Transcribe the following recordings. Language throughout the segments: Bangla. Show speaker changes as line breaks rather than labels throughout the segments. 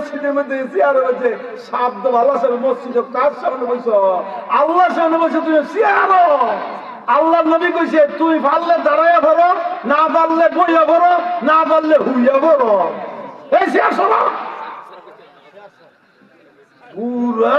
মসজিদের মধ্যে চেয়ার আছে মসজিদ সামনে আল্লাহ সামনে তুমি চেয়ার আল্লাহ নবী কইছে তুই পারলে দাঁড়াইয়া ভরো না পারলে বইয়া ভরো না পারলে হুইয়া ভরো এই চেয়ার শোনো বুড়া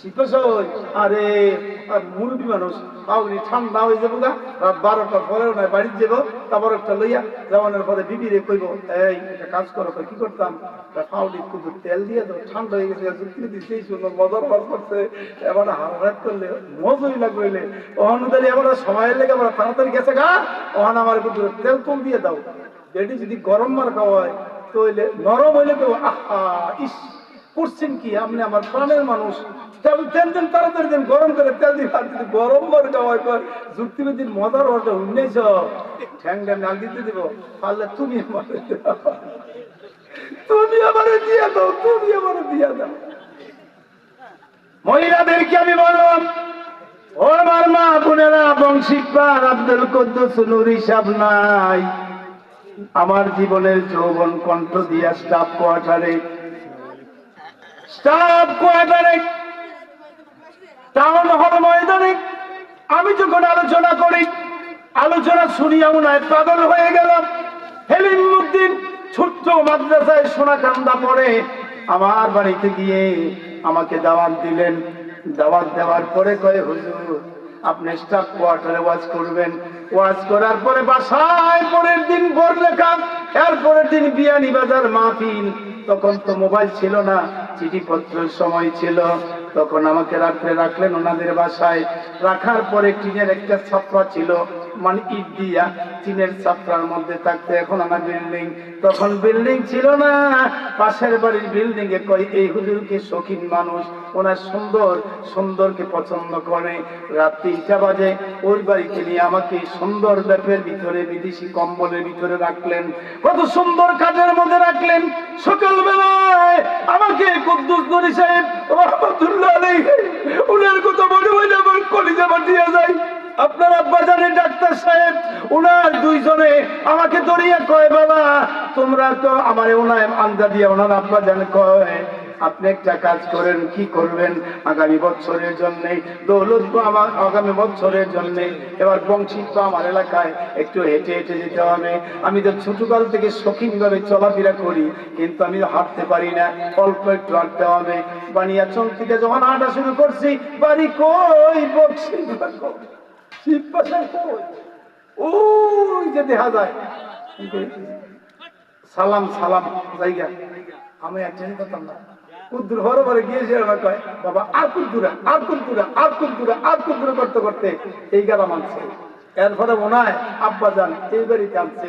শীতশই আরে মুরব্বী মানুষ, পাউনি ঠান্ডা হয়ে যাব গা, রাত বারোটার পরেও নয় বাড়ি যাব, তারপর একটা লইয়া যাওয়ানোর পরে বিবি রে কইব, এই, একটা কাজ করো কি করতাম? পাউনি খুব তেল দিয়ে দাও ঠান্ডা হয়ে গেছে, যুক্তি দিতে সুন্দর মজার পাস করছে এবার হারাত করলে মজই লাগবে অনুদারি এবার সময়ের লেগে আমরা তাড়াতাড়ি গেছে গা। ওখানে আমার কিন্তু তেল তুল দিয়ে দাও। যেটি যদি গরম মার খাওয়া হয় তো নরম হইলে তো আহা, ইস। করছেন কি? আপনি আমার প্রাণের মানুষ। মহিলাদেরকে আমি বললাম, ও আমার মা বোনেরা বংশীপার আব্দুল কুদ্দুস হিসাব নাই। আমার জীবনের যৌবন কণ্ঠ দিয়া স্টাফ কোয়ার্টারে স্টাফ কোয়ার্টারে টাউন হল ময়দানে। আমি যখন আলোচনা করি, আলোচনা শুনিয়া উনায় পাগল হয়ে গেলাম। হেলিম মুদ্দিন ছোট্ট মাদ্রাসায় সোনা কান্দা পড়ে আমার বাড়িতে গিয়ে আমাকে দাওয়াত দিলেন। দাওয়াত দেওয়ার পরে কয়ে, হুজুর, আপনি স্টাফ কোয়ার্টারে ওয়াজ করবেন। ওয়াজ করার পরে বাসায় পরের দিন ভোর লেখা, এরপরের দিন বিয়ানি বাজার মাহফিল। তখন তো মোবাইল ছিল না চিঠিপত্রের সময় ছিল। তখন আমাকে রাত্রে রাখলেন ওনাদের বাসায়। রাখার পরে টিনের একটা ছাপড়া ছিল মানে ইট দিয়া টিনের ছাপড়ার মধ্যে থাকতে এখন আমার বিল্ডিং তখন বিল্ডিং ছিল না, পাশের বাড়ির বিল্ডিং এ কয়, এই হুজুরকে শৌখিন মানুষ, ওনার সুন্দর, সুন্দরকে পছন্দ করে। রাত তিনটা বাজে, ওই বাড়িতে নিয়ে আমাকে সুন্দর ব্যাপের ভিতরে, বিদেশি কম্বলের ভিতরে রাখলেন। কত সুন্দর কাজের মধ্যে রাখলেন। সকালবেলায় আমাকে কুদ্দুস গরি সাহেব রহমতুল্লাহ উনার কথা যায়। আপনার আব্বা ডাক্তার সাহেব, উনার আমাকে ধরিয়া কয়, বাবা, তোমরা তো আমার উনায় আন্দা দিয়ে ওনার আব্বা জানে কয়। আপনি একটা কাজ করেন, কি করবেন? আগামী বছরের জন্য দৌলত আমার আগামী বছরের জন্য, এবার বংশী তো আমার এলাকায় একটু হেঁটে হেঁটে যেতে হবে। আমি তো ছোটকাল থেকে শৌখিন ভাবে চলাফেরা করি, কিন্তু আমি হাঁটতে পারি না, অল্প একটু হাঁটতে হবে। বানিয়াচল থেকে যখন হাঁটা শুরু করছি, বাড়ি কই কই? ওই যে দেখা যায়। সালাম সালাম, জায়গা। আমি একজন করতাম না। কুদ্দুর হরে ভরে গিয়েছে আমার কয়, বাবা, আর কুদ্দুরা আর কুদ্দুরা আর কুদ্দুরা আর কুদ্দুরা করতে করতে এই গেলা মানছে। এরপরে মনে হয়, আব্বা যান এই বাড়িতে আনছে।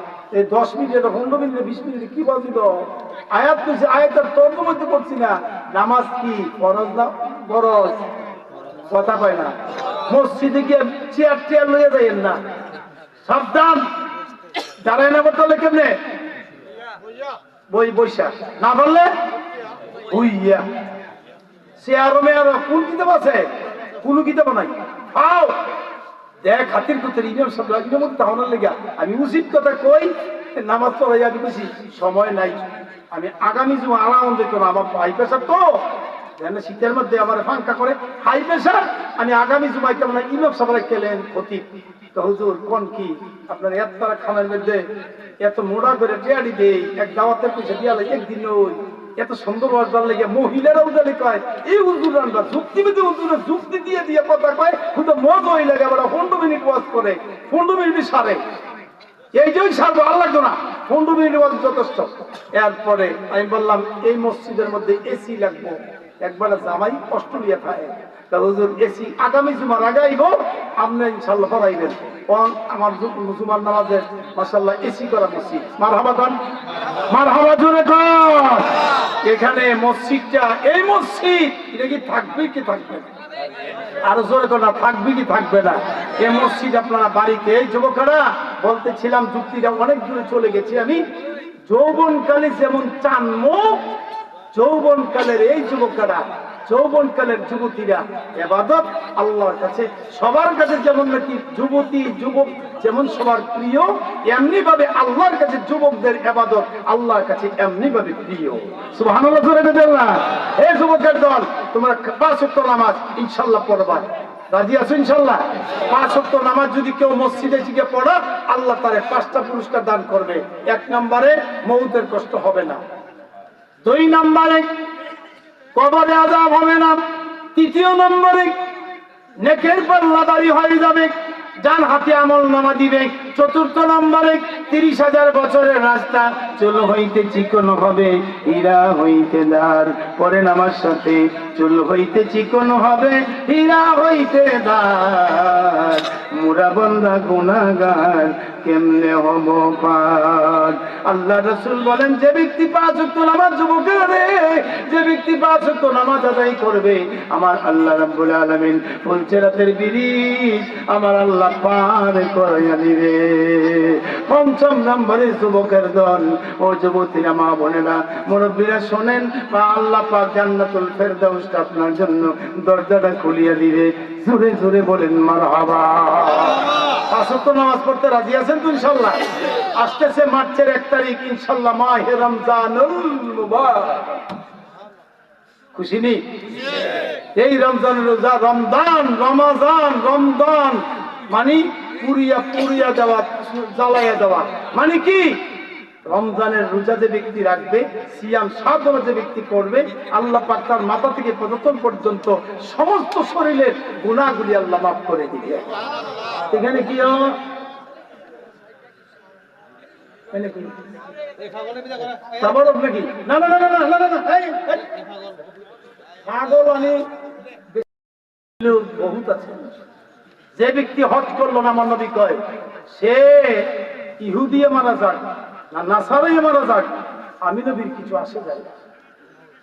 এই দশ মিনিট পনেরো মিনিট, বিশ মিনিট, কি বলছি তো? আয়াত কইছে আয়াতের তর্ক মধ্যে করছি না। নামাজ কি ফরজ না ফরজ? কথা কয় না। মসজিদে গিয়ে চেয়ার চেয়ার লইয়া যাইয়েন না। সাবধান। দাঁড়ায় না বলতে কেমনে? বই বৈশা না বললে? হুইয়া চেয়ারো মেয়ারো কোন কিতাব আছে? কোন কিতাব নাই। আও দেখ হাতির কুতের ইমাম সাহেব ইমাম তাহলে লেগা। আমি উচিত কথা কই, নামাজ পড়াই আমি বেশি সময় নাই। আমি আগামী জুমা আরাম যেত আমার হাই প্রেশার তো। শীতের মধ্যে আমার ফাঙ্কা করে। হাই প্রেশার আমি আগামী জুমাই কেমন ইমাম সাহেব কেলেন ক্ষতি তো হুজুর, কোন কি? আপনার এত খানার মধ্যে এত মোড়া করে টিয়াড়ি দেই, এক দাওয়াতের পয়সা দিয়া একদিন ওই এত সুন্দর ওয়াজবার লেগে মহিলারাও জানি কয়, এই হুজুর রান্না যুক্তিবিধি হুজুরে যুক্তি দিয়ে দিয়ে কথা কয় কিন্তু মজ ওই লাগে আবার পনেরো মিনিট ওয়াজ করে, পনেরো মিনিট সারে। এই যে সারবো, আর লাগতো না, পনেরো মিনিট ওয়াজ যথেষ্ট। এরপরে আমি বললাম, এই মসজিদের মধ্যে এসি লাগবো। একবার জামাই কষ্ট নিয়ে তা আগামী ইনশাল্লাহ আমার এসি করা হাবা মার এখানে মসজিদটা, এই মসজিদ, এটা কি থাকবে কি থাকবে? আরও জোরে না, থাকবে কি থাকবে না? এ মসজিদ আপনারা বাড়িতে, এই যুবকেরা, বলতেছিলাম যুক্তিটা অনেক দূরে চলে গেছি আমি। যৌবনকালে যেমন চান মুখ, যৌবনকালের এই যুবকেরা যৌবনকালের যুবতীরা এবাদত আল্লাহর কাছে, সবার কাছে যেমন নাকি যুবতী, যুবক যেমন সবার প্রিয় এমনি ভাবে আল্লাহর কাছে যুবকদের এবাদত আল্লাহর কাছে এমনি ভাবে প্রিয় হে যুবকের দল, তোমরা পাঁচ নামাজ ইনশাআল্লাহ রাজি আছো ইনশাল্লাহ পাঁচ নামাজ যদি কেউ মসজিদে শিখে পড়া, আল্লাহ তারে পাঁচটা পুরস্কার দান করবে। এক নম্বরে মৌতের কষ্ট হবে না। দুই নম্বরে কবরে আজাব হবে না। তৃতীয় নম্বরে নেকের পাল্লাদারি হয়ে যাবে। যার হাতে আমল নামা দিবে। চতুর্থ নম্বরে তিরিশ হাজার বছরের রাস্তা চুল হইতে চিকন হবে, হীরা হইতে দার পরে নামার সাথে চুল হইতে চিকন হবে, হীরা হইতে দার মুরা বন্দা গুনাগার কেমনে হব পার? আল্লাহ রসুল বলেন, যে ব্যক্তি পাঁচ উক্ত নামাজ যুবকের যে ব্যক্তি পাঁচ উক্ত নামাজ আদায় করবে, আমার আল্লাহ রাব্বুল আলামিন ফুলচেরাতের ব্রিজ আমার আল্লাহ পার করাইয়া দিবে। পঞ্চম নম্বরে যুবকের দল। ও যুবতীরা, মা বোনেরা, মুরব্বীরা, শোনেন বা আল্লাহ পাক জান্নাতুল ফেরদাউসটা আপনার জন্য দরজাটা খুলিয়ে দিবে। জোরে জোরে বলেন, মারহাবা। পাঁচত্ব নামাজ পড়তে রাজি আছেন তো ইনশাল্লাহ? আসতেছে মার্চের এক তারিখ, ইনশাল্লাহ, মাহে রমজানুল খুশি নি? এই রমজান রোজা রমদান রমাজান রমদান মানে পুরিয়া পুরিয়া দেওয়া, জ্বালাইয়া দেওয়া। মানে কি? রমজানের রোজা যে ব্যক্তি রাখবে, সিয়াম সাধনা যে ব্যক্তি করবে, আল্লাহ পাক তার মাথা থেকে প্রদর্শন পর্যন্ত সমস্ত শরীরের গুণাগুলি আল্লাহ মাফ করে দিবে। এখানে কি না না মানে বহুত আছে। যে ব্যক্তি হজ করল না, আমার কয়, সে ইহুদিয়ে মারা যাক না নাসারাই মারা যাক, আমি নবীর কিছু আসে যায়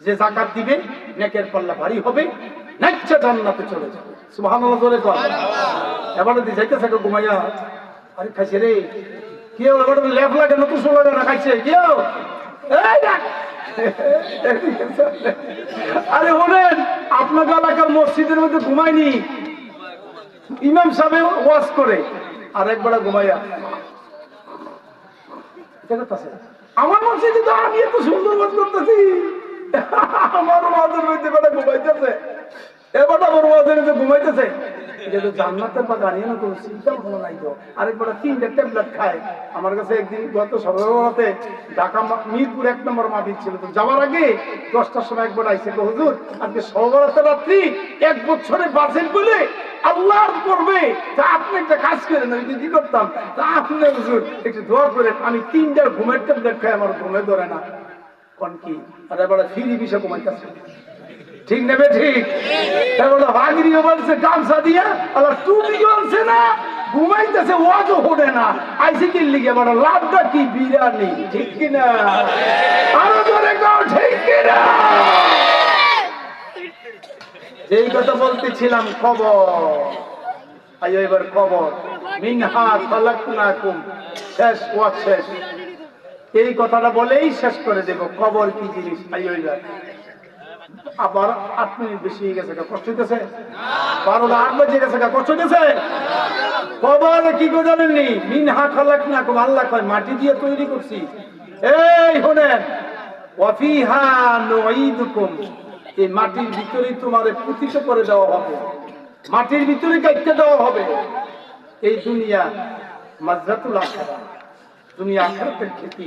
যে জাকাত দিবে, নেকের পাল্লা ভারী হবে নেকচে জান্নাতে চলে যাবে। সুবহানাল্লাহ, জোরে কর এবারে দি যাইতেছে কেউ ঘুমাইয়া, আরে খাইছে রে কেউ এবারে লেপ লাগে না তুসো লাগে না খাইছে। কেউ এই। আরে বলেন আপনাকে এলাকার মসজিদের মধ্যে ঘুমায়নি ইমাম সাহেব ওয়াজ করে, আর একবার ঘুমাইয়া। আমার মসজিদে তো আমি এত সুন্দর ওয়াজ করতেছি। আমার ওয়াজের মধ্যে বেটা ঘুমাইতেছে। এবার আমার ওয়াজের মধ্যে ঘুমাইতেছে। এটা তো জান্নাতের না নাই তো। আরেকবার ট্যাবলেট খায়। আমার কাছে একদিন গত ঢাকা মিরপুর এক নম্বর ছিল। তো যাওয়ার আগে দশটার সময় একবার আইসে হুজুর, আজকে রাত্রি এক বছরে বাঁচেন বলে আল্লাহ করবে তা আপনি একটা কাজ করেন, আমি কি করতাম? তা আপনি হুজুর, একটু দোয়া করে আমি তিনটার ঘুমের ট্যাবলেট খাই, আমার ঘুমে ধরে না। কি? আর এবার ফিরি বিষয় কমাইতেছে ঠিক নেবে ঠিক? এবার ভাগিরি বলছে গামছা দিয়া? আবার টুপি জ্বলছে না, ঘুমাইতেছে, ওয়াজও হনে না। আইসি কি লিগে বড় লাভটা কি বিরানি, ঠিক কিনা? আরও জোরে গাও ঠিক কিনা? যেই কথা বলতেছিলাম, খবর। আইও এবার খবর। মিনহা খালাকনাকুম। শেষ, ওয়াজ শেষ। এই কথাটা বলেই শেষ করে দেব। কবর কি জিনিস? আইও এবার। আবার আট মিনিট বেশি গেছে কষ্ট হইতেছে। আট গেছে কষ্ট হইতেছে। কবর কি করে জানেননি খালাক না আল্লাহ কয়, মাটি দিয়ে তৈরি করছি। এই শোনেন, ওয়াফিহা নুঈদুকুম। এই মাটির ভিতরেই তোমারে পুতিত করে দেওয়া হবে। মাটির ভিতরে কাটতে দেওয়া হবে। এই দুনিয়া মাজরাতুল আখিরা। দুনিয়া আখিরাতের খেতি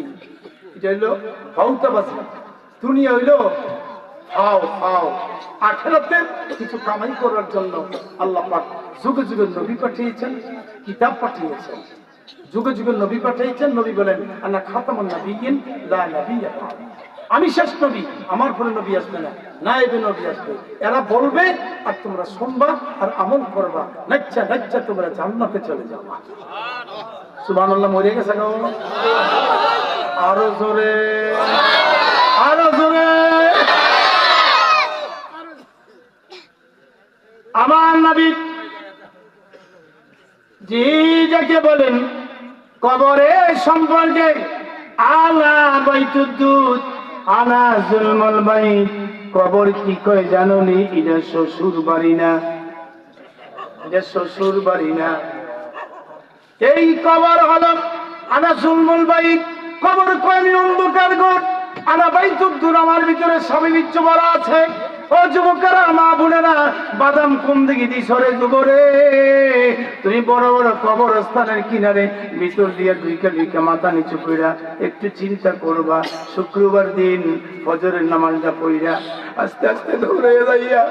এটা হলো ভাউতাবাজি দুনিয়া হইল ফাও আখেরাতে কিছু কামাই করার জন্য আল্লাহ পাক যুগে যুগে নবী পাঠিয়েছেন, কিতাব পাঠিয়েছেন। যুগে যুগে নবী পাঠিয়েছেন, নবী বলেন লা। আমি শেষ নবী, আমার পরে নবী আসবে না না এবে নবী আসবে। এরা বলবে, আর তোমরা শুনবা আর আমল করবা। নাচ্চা নাচ্চা তোমরা জান্নাতে চলে যাবা। সুবহানাল্লাহ, মরে গেছে গো। আরও জোরে আরও জোরে আমার নবী জি, যাকে বলেন, কবরে সম্পর্কে আলা জুলমল কবর কি কয় জাননি এটা শ্বশুর বাড়ি না। এটা শ্বশুর বাড়ি না। এই কবর হলো আনা সুলমুল বাই কবর কয়নি অন্ধকার ঘর। আনা আমার ভিতরে সবই বিচ্ছ বলা আছে। ও যুবকেরা, মা বোনেরা, বাদাম কোন দিকে দি সরে যুবরে? তুমি বড় বড় কবরস্থানের কিনারে ভিতর দিয়ে দুইকা দুইকা মাথা নিচু কইরা একটু চিন্তা করবা। শুক্রবার দিন ফজরের নামাজটা পড়িয়া আস্তে আস্তে দৌড়ে যাইয়া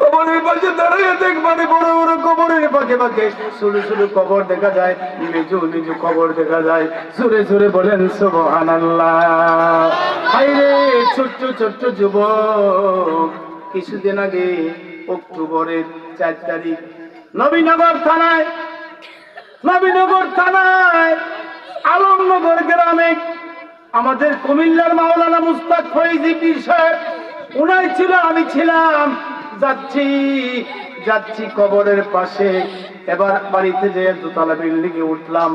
কবরের পাশে দাঁড়িয়ে দেখবারে বড় বড় কবরের পাকে পাকে ছোট ছোট কবর দেখা যায় মেজু মেজু কবর দেখা যায়। সুরে সুরে বলেন, সুবহানাল্লাহ। হাইরে ছোট্ট ছোট্ট যুবক কিছুদিন আগে অক্টোবরের চার তারিখ। নবীনগর থানায় নবীনগর থানায়, আলমনগর গ্রামে আমাদের কুমিল্লার মাওলানা মুস্তাক ফৈজি পীর সাহেব, উনাই ছিল, আমি ছিলাম। যাচ্ছি যাচ্ছি কবরের পাশে। এবার বাড়িতে যে দোতলা বিল্ডিং এ উঠলাম।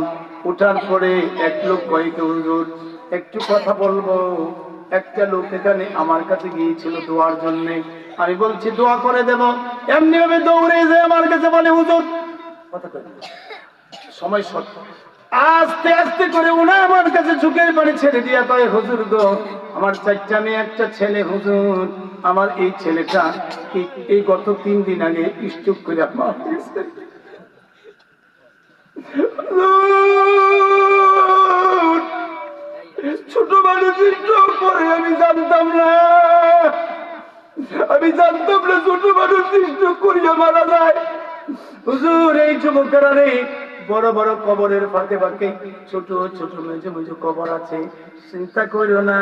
উঠার পরে এক লোক কয়েকে হুজুর, একটু কথা বলব। একটা লোক এখানে আমার কাছে গিয়েছিল দোয়ার জন্য। আমি বলছি দোয়া করে দেব এমনি ভাবে দৌড়ে যে আমার কাছে বলে হুজুর। সময় শর্ট আস্তে আস্তে করে উনি আমার কাছে ঝুঁকে পানি ছেড়ে দিয়া তাই হুজুর গো আমার চারটা মেয়ে একটা ছেলে হুজুর আমার এই ছেলেটা এই- গত তিন দিন আগে স্টুক করে। হুজুর, ছোট মানুষ করে আমি জানতাম না আমি জানতাম না ছোট মানুষ স্ট্রোক করিয়া মারা যায়। হুজুর, এই যুবকেরা বড় বড় কবরের ফাঁকে ফাঁকে ছোট ছোট মেজে মেজে কবর আছে। চিন্তা করিও না।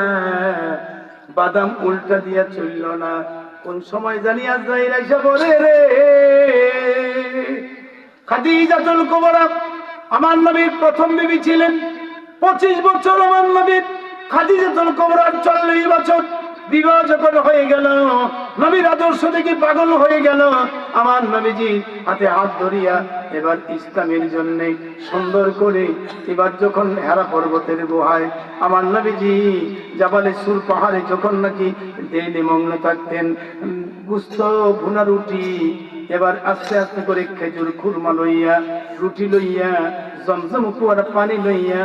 বাদাম উল্টা দিয়া চলল না। কোন সময় জানি আজরাইল আইসা বলে রে। খাদিজাতুল কুবরা আমার নবীর প্রথম বিবি ছিলেন। পঁচিশ বছর আমার নবীর। খাদিজাতুল কুবরার চল্লিশ বছর। বিবাহ যখন হয়ে গেল, নবীর আদর্শ দেখে পাগল হয়ে গেল। আমার নবীজি হাতে হাত ধরিয়া এবার ইসলামের জন্য সুন্দর করে এবার যখন হেরা পর্বতের গুহায় আমার নবীজি জাবালে সুর পাহাড়ে যখন নাকি দেমগ্ন মগ্ন থাকতেন গুস্ত ভুনা রুটি এবার আস্তে আস্তে করে খেজুর খুরমা লইয়া, রুটি লইয়া, জমজম কুয়ার পানি লইয়া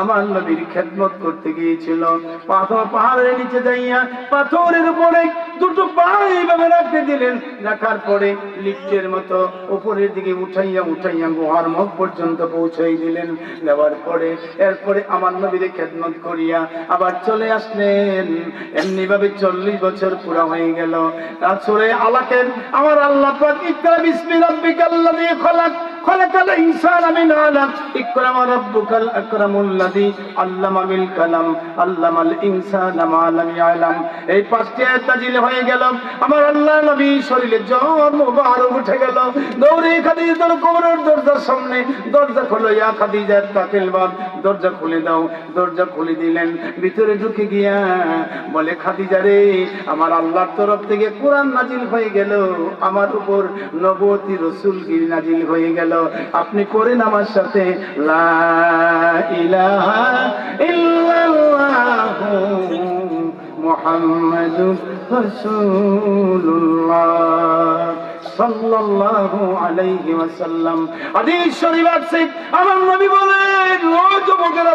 আমার নবীর খেদমত করতে গিয়েছিল। পাথর পাহাড়ের নিচে যাইয়া পাথরের উপরে দুটো পা এইভাবে রাখতে দিলেন। রাখার পরে লিফটের মতো উপরের দিকে উঠাইয়া উঠাইয়া গুহার মুখ পর্যন্ত পৌঁছাই দিলেন। দেওয়ার পরে এরপরে আমার নবীর খেদমত করিয়া আবার চলে আসলেন। এমনিভাবে চল্লিশ বছর পুরা হয়ে গেল। তারপরে আলাকের আমার আল্লাহ পাক ইকরা বিসমি রাব্বিকাল্লাযী খলাক। দরজা খুলে দাও, দরজা খুলে দিলেন। ভিতরে ঢুকে গিয়া বলে, খাদিজা রে, আমার আল্লাহর তরফ থেকে কোরআন নাজিল হয়ে গেল। আমার উপর নবতী রসুল গির নাজিল হয়ে গেল। আপনি করেন আমার সাথে মুহাম্মাদুর রাসূলুল্লাহ। সাল্লাল্লাহু আলাইহি ওয়াসাল্লাম। হাদিস শরীফ আছে। আমার নবী বলেন, ও যুবকেরা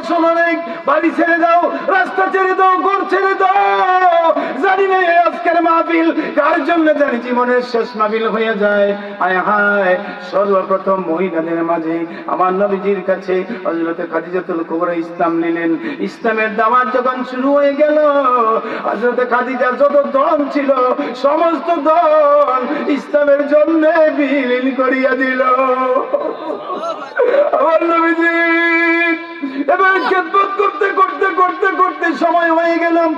বাড়ি ছেড়ে দাও, রাস্তা ছেড়ে দাও, ঘর ছেড়ে দাও। জানি না আজকের মাহফিল কার জন্য জানি জীবনের শেষ মাহফিল হয়ে যায়। আয় হায়, সর্বপ্রথম মহিলাদের মাঝে আমার নবীজির কাছে হযরতে খাদিজাতুল কুবরা ইসলাম নিলেন। ইসলামের দাওয়াত যখন শুরু হয়ে গেল, হযরতে খাদিজার যত দল ছিল, সমস্ত দল ইসলামের জন্য বিলীন করিয়া দিল। আমার নবীজি করতে করতে করতে করতে সময় হয়ে গেলাম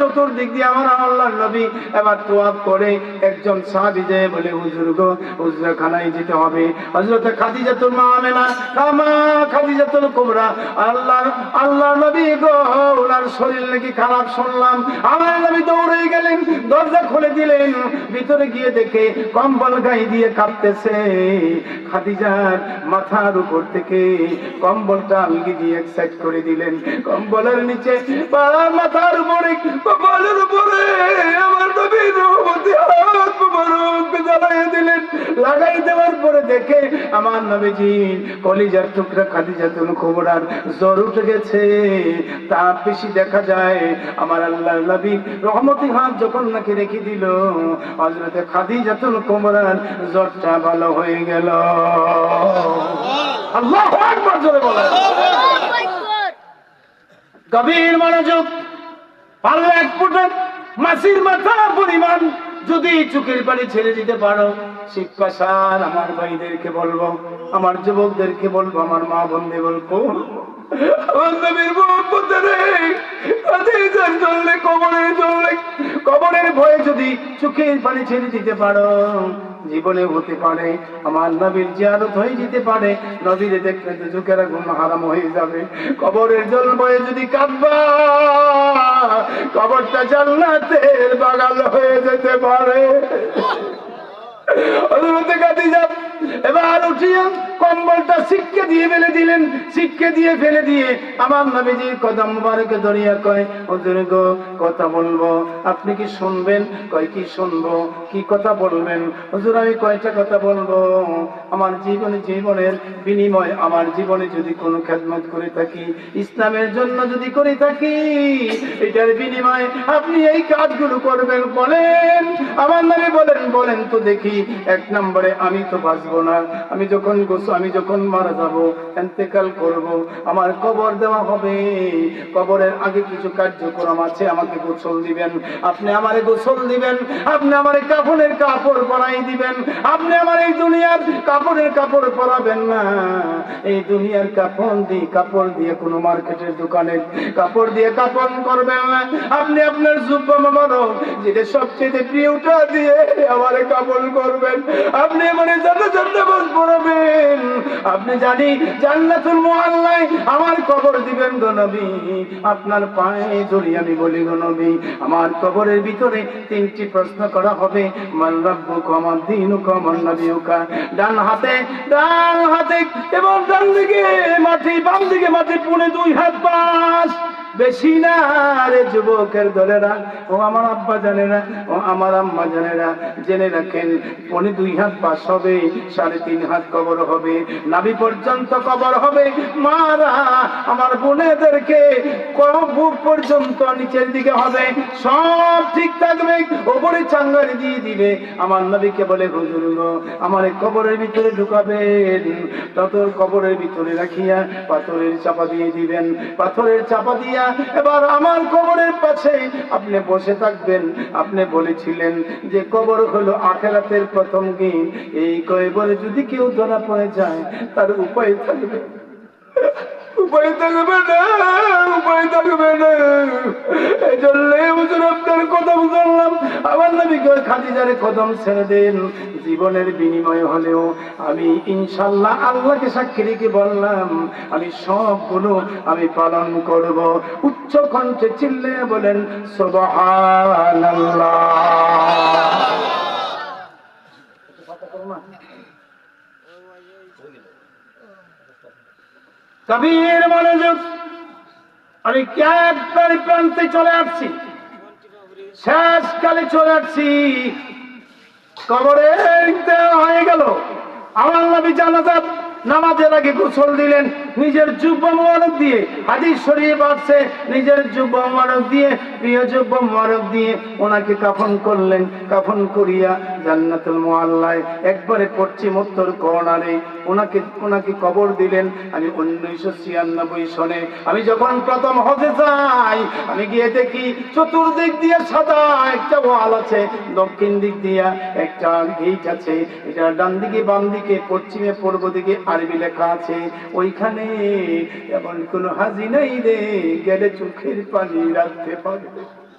চতুর্দিক দিয়ে আমার আল্লাহর নবী এবার তোয়াব করে একজন সাহাবি যায় বলে, হুজুর গো হুজুর খানায় যেতে হবে। হযরত খাদিজাতুল মা আমেনা কামা খাদিজাতুল কুবরা। আল্লাহর আল্লাহর নবী গো, ওনার শরীর নাকি খারাপ শুনলাম। আমার নবী দৌড়ে গেলেন, দরজা খুলে দিলেন। ভিতরে গিয়ে দেখে কম্বল গায়ে দিয়ে কাঁপতেছে। খাদিজার মাথার উপর থেকে কম্বলটা আলগি দিয়ে এক সাইড করে দিলেন। কম্বলের নিচে পাড়ার মাথার উপরে কম্বলের উপরে আমার নবীর রহমতে হাত মুবারক জ্বালাইয়া দিলেন। লাগাই দেওয়ার পরে দেখে আমার নবীজি কলিজার টুকরা খাদিজাতুল কুবরার জ্বর উঠে গেছে। তার বেশি দেখা যায়, আমার আল্লাহর নবী রহমতি হাত যখন নাকি রেখে দিল, হযরতে খাদিজাতুল কুবরার জ্বরটা ভালো হয়ে গেল। গভীর মনোযোগ, পারলে এক ফুটে মাসির মাথা পরিমাণ যদি চুকের পানি ছেড়ে দিতে পারো শিক্ষা সার আমার ভাইদেরকে বলব, আমার যুবকদেরকে বলব, আমার মা বন্ধে বলব আমার নবীর মোহাম্মতে রে, কাদিজার জন্যে, কবরের ভয়ে যদি চোখের পানি ছেড়ে দিতে পারো জীবনে হতে পারে আমার নবীর জিয়ারত হয়ে যেতে পারে। নবীর দেখলে তো চোখের ঘুম হারাম হয়ে যাবে। কবরের জল বয়ে যদি কাঁদবা কবরটা জান্নাতের বাগান হয়ে যেতে পারে। হযরতে খাদিজা এবার উঠিয়া কম্বলটা শিক্ষে দিয়ে ফেলে দিলেন। শিক্ষে দিয়ে ফেলে দিয়ে আমার নবীজি কদম মুবারকে দরিয়া কয়, হুজুর গো, কথা বলব। আপনি কি শুনবেন? কয়, কি শুনব? কি কথা বলবেন? হুজুর, আমি কয়টা কথা বলব? আমার জীবনে, জীবনের বিনিময় আমার জীবনে যদি কোনো খেদমত করে থাকি, ইসলামের জন্য যদি করে থাকি, এটার বিনিময় আপনি এই কাজগুলো করবেন। বলেন, আমার নামে বলেন বলেন তো দেখি, এক নম্বরে আমি তো বাঁচবো না। আমি যখন গোস আমি যখন মারা যাব এন্তেকাল করব, আমার কবর দেওয়া হবে। কবরের আগে কিছু কার্যক্রম আছে, আমাকে গোসল দিবেন। আপনি আমারে গোসল দিবেন, আপনি আমারে কাফনের কাপড় পরাই দিবেন। আপনি আমার এই দুনিয়ার কাপড়ের কাপড় পরাবেন না। এই দুনিয়ার কাপড় দিয়ে কাপড় দিয়ে কোনো মার্কেটের দোকানে কাপড় দিয়ে কাপড় করবেন না। আপনি আপনার জুব্বা মামারও যেটা সবচেয়ে প্রিয়টা দিয়ে আমারে কাপড় করবেন। আপনি মানে জান্নাত জান্নাত পড়াবেন আপনি জানি জান্নাতুল মুআল্লাই আমার কবর দিবেন গো নবী। আপনার পায়ে ধরি আমি বলি গো নবী, আমার কবরের ভিতরে তিনটি প্রশ্ন করা হবে। মান রাব্বু কমা দিনু কমা আমার নবীকা ডান হাতে ডান হাতে এবং ডান দিকে মাটি, বাম দিকে মাটি, পুনে দুই হাত পাশ বেশি না রে যুবকের দলেরা, ও আমার আব্বা জানেরা, ও আমার আম্মা জানে না জেনে রাখেন, পনে দুই হাত পাশ হবে, সাড়ে তিন হাত কবর হবে, নাভি পর্যন্ত কবর হবে, মারা আমার বোনেদেরকে বুক পর্যন্ত নিচের দিকে হবে। সব ঠিক থাকবে। ওপরে চাঙ্গারি দিয়ে দিবে। আমার নবীকে বলে, হুজুর আমার কবরের ভিতরে ঢুকাবেন তত কবরের ভিতরে রাখিয়া পাথরের চাপা দিয়ে দিবেন। পাথরের চাপা দিয়া এবার আমার কবরের পাশে আপনি বসে থাকবেন। আপনি বলেছিলেন যে, কবর হলো আখেরাতের প্রথম গিন এই কবরে যদি কেউ ধরা পড়ে যায়, তার উপায় থাকবে। উপায় থাকবে না, উপায় থাকবে না। এই জন্য হুজুর আপনার কথা বুঝলাম। আমার নবী খাদিজারে কদম ছেড়ে দেন, জীবনের বিনিময় হলেও আমি ইনশাল্লাহ আল্লাহকে সাক্ষী রেখে বললাম, আমি সবগুলো আমি পালন করব। উচ্চ কণ্ঠে চিল্লে বলেন, সুবহানাল্লাহ। কবির মনোযোগ। আমি একবার প্রান্তে চলে আসছি। শেষকালে চলে আসছি। কবরে হয়ে গেল। আমার নবী জানাজাত নামাজের আগে গোসল দিলেন। নিজের যুব্ব মোবারক দিয়ে, হাদিস শরীফ আছে, নিজের যুব্ব মোবারক দিয়ে, প্রিয় যুব্ব মোবারক দিয়ে ওনাকে কাফন করলেন, কাফন করিয়া জান্নাতুল মুআল্লায় একবারে পশ্চিম উত্তর কর্নারে ওনাকে ওনাকে কবর দিলেন। আমি উনিশশো ছিয়ানব্বই সনে আমি যখন প্রথম হজে যাই, আমি গিয়ে দেখি চতুর্দিক দিয়ে সাদা একটা ওয়াল আছে, দক্ষিণ দিক দিয়া একটা গেট আছে, এটা ডান দিকে বাম দিকে, পশ্চিমে পূর্ব দিকে আরবি লেখা আছে, ওইখানে এমন কোন হাজি নাই রে গেলে চোখের পানি রাখতে পারবে।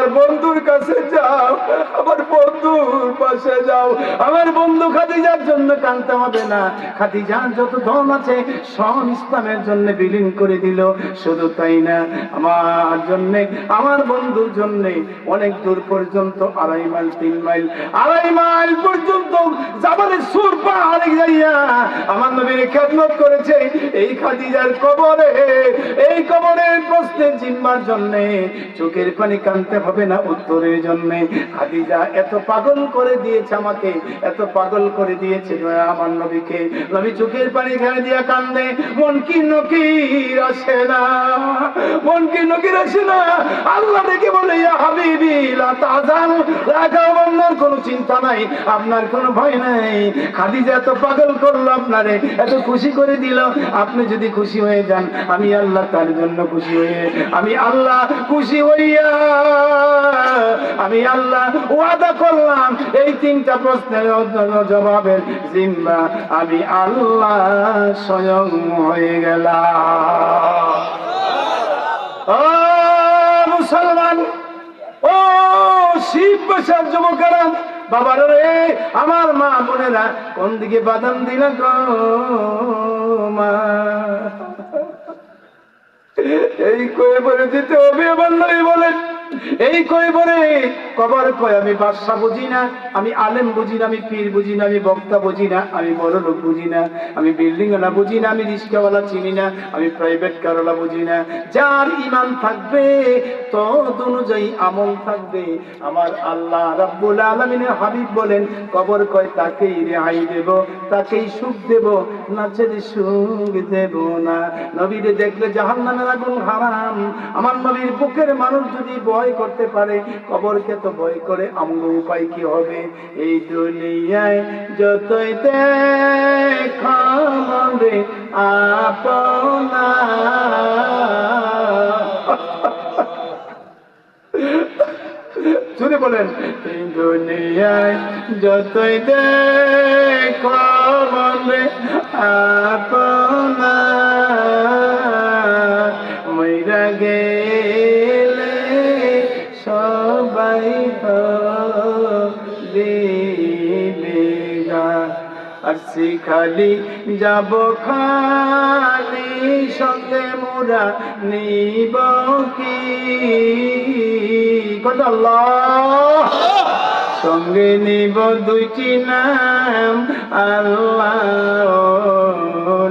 আমার বন্ধুর কাছে যাও, আমার বন্ধুর পাশে যাও। আমার বন্ধু খাদিজার জন্য কানতে হবে না। খাদিজার যত ধন আছে, সব ইসলামের জন্য বিলীন করে দিল। শুধু তাই না, আমার জন্য, আমার বন্ধুর জন্য অনেক দূর পর্যন্ত, আড়াই মাইল, তিন মাইল, আড়াই মাইল পর্যন্ত যাবারে সুর পাহাড়ে যাইয়া আমার নবীর খেদমত করেছে। এই খাদিজার কবরে, এই কবরের প্রশ্নের জিম্মার জন্য চোখের পানি কানতে হবে না উত্তরের জন্য। খাদিজা এত পাগল করে দিয়েছে আমাকে, এত পাগল করে দিয়েছে দয়া আমার নবীকে। নবী চোখের পানি খেলে দিয়া কান্দে, মন কি নকির আসে না, মন কি নকির আসে না। আল্লাহ দেখে বলে হাবিবি আপনার কোনো চিন্তা নাই, আপনার কোনো ভয় নাই। খাদিজা এত পাগল করল আপনারে, এত খুশি করে দিল। আপনি যদি খুশি হয়ে যান, আমি আল্লাহ তার জন্য খুশি হয়ে, আমি আল্লাহ খুশি হইয়া আমি আল্লাহ ওয়াদা করলাম, এই তিনটা প্রশ্নের জবাবের জিম্মা আমি আল্লাহ স্বয়ং হয়ে গেলাম। মুসলমান, ও শিব বসার যুবকেরা, বাবার রে, আমার মা বোনেরা, কোন দিকে বাদাম দিল মা? এই কয়ে বলে দিতে হবে আমার নয় এই কয়ে বলে কবার কয়, আমি বাদশা বুঝি না, আমি আলেম বুঝি না, আমি পীর বুঝি না, আমি বক্তা বুঝি না, আমি বড় লোক বুঝি না, আমি বিল্ডিং ওলা বুঝি না, আমি রিক্সাওয়ালা চিনি না, আমি প্রাইভেট কারওয়ালা বুঝি না। যার ইমান থাকবে তদ অনুযায়ী আমল থাকবে। আমার আল্লাহ রাব্বুল আলামিনের হাবিব বলেন, কবর কয়, তাকেই রেহাই দেব, তাকেই সুখ দেব না ছেড়ে সুখ দেব না। নবীরে দেখলে জাহান্নামের আগুন হারাম। আমার নবীর বুকের মানুষ যদি ভয় করতে পারে, কবরকে তো ভয় করে, আমগো উপায় কি হবে? এই দুনিয়ায় যতই দেখা আপনা বলেন দুনিয়ায় যতই দেখো আসি খালি, যাব খালি, সঙ্গে মোরা নিব কি? আল্লাহ। সঙ্গে নিব দুইটি নাম আল্লাহ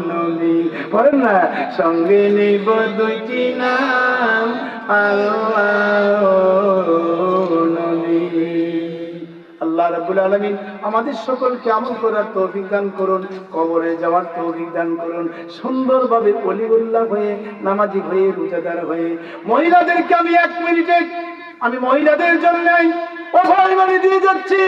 নবী। পড়েন না? সঙ্গে নিব দুইটি নাম আল্লাহ রাব্বুল আলামিন আমাদের সকলকে আমল করার তৌফিক দান করুন, কবরে যাওয়ার তৌফিক দান করুন, সুন্দরভাবে অলিউল্লাহ হয়ে, নামাজি হয়ে, রোজাদার হয়ে। মহিলাদেরকে আমি এক মিনিটে, আমি মহিলাদের জন্য বাণী দিয়ে যাচ্ছি।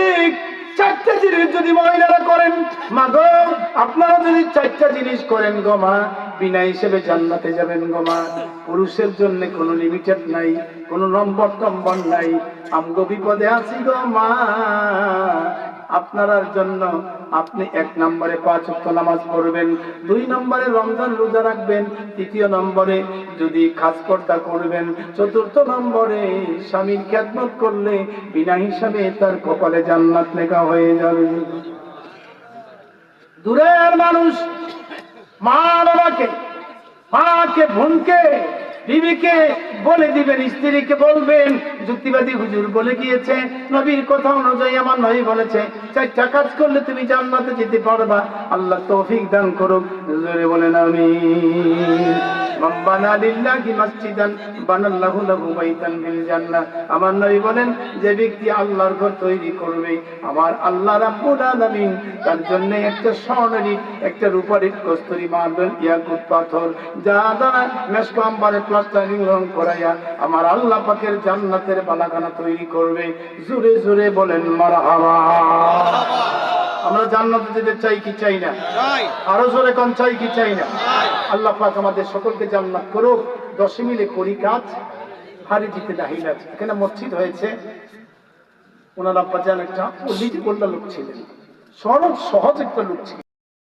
চারটা জিনিস যদি মহিলারা করেন মা গো আপনারা যদি চারটা জিনিস করেন গো মা বিনা হিসেবে জান্নাতে যাবেন গো মা। পুরুষের জন্য কোনো লিমিটেড নাই, কোনো নম্বর টম্বর নাই। আমগো বিপদে আছি গো মা। আপনার জন্য আপনি এক নম্বরে পাঁচ নামাজ পড়বেন, দুই নম্বরে রমজান রোজা রাখবেন, তৃতীয় নম্বরে যদি খাস কর্তা করবেন, চতুর্থ নম্বরে স্বামীর খ্যাতমত করলে বিনা হিসাবে তার কপালে জান্নাত লেখা হয়ে যাবে। দূরের মানুষ মা বাবাকে মাকে, বোনকে, বিবিকে বলে দিবেন, স্ত্রীকে বলবেন, যুক্তিবাদী হুজুর বলে গিয়েছে, নবীর কথা অনুযায়ী আমার নবী বলেছে, চারটা কাজ করলে তুমি জান্নাতে যেতে পারবা, আল্লাহ তৌফিক দান করুক বলেন আমি বানা লিল্লাহি মসজিদান আমার নবী বলেন, যে ব্যক্তি আল্লাহর ঘর তৈরি করবে, আমার আল্লাহ রাব্বুল আলামিন, তার জন্য একটা স্বর্ণের একটা রূপার কস্তুরি মার্বেল ইয়াকুত পাথর, যা দ্বারা মেশকাম্বারে প্লাস্টারিং রং করাইয়া আমার আল্লাহ পাকের জান্নাতের বালাখানা তৈরি করবে। জোরে জোরে বলেন, মারহাবা। আমরা জান্নাতে যেতে চাই কি চাই না? আরও জোরে কম চাই কি চাই না? আল্লাহ পাক আমাদের সকলকে জান্নাত করুক। দশে মিলে করি কাজ। হারে জিতে দাহিল আছে এখানে মসজিদ হয়েছে। ওনার আব্বা যান একটা বললা লোক ছিলেন। সরল সহজ একটা লোক ছিলেন।